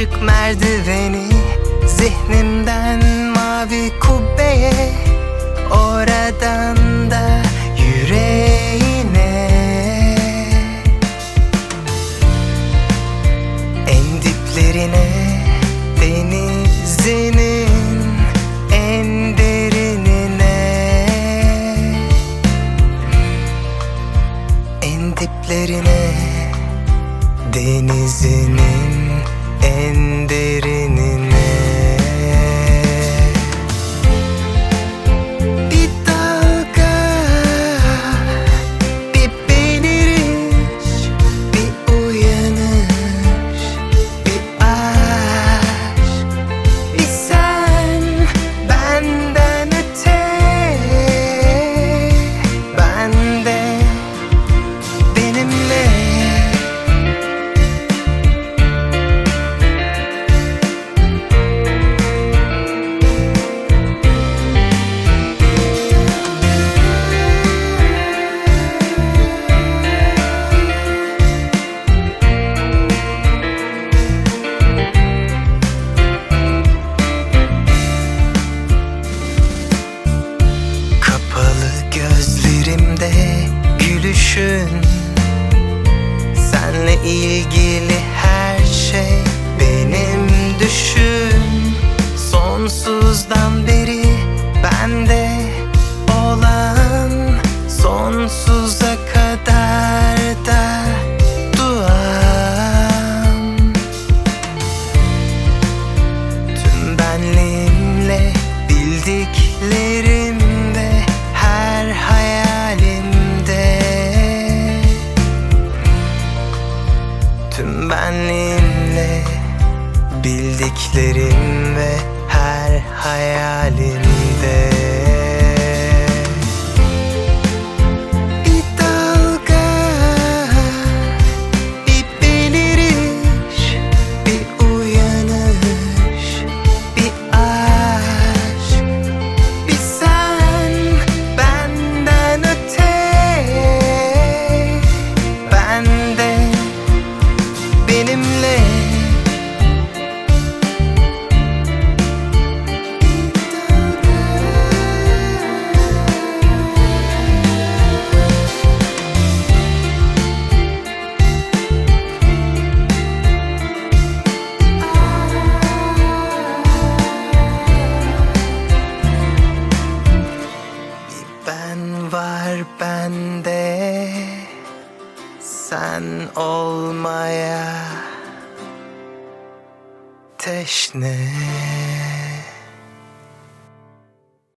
ışık merdiveni Zihnimden mavi kubbeye. Oradan da yüreğine. En diplerine denizinin en derinine. En diplerine denizinin en gülüşün Senle ilgili Tüm benliğimle bildiklerim ve her hayalimde Ben var bende. Sen olmaya teşne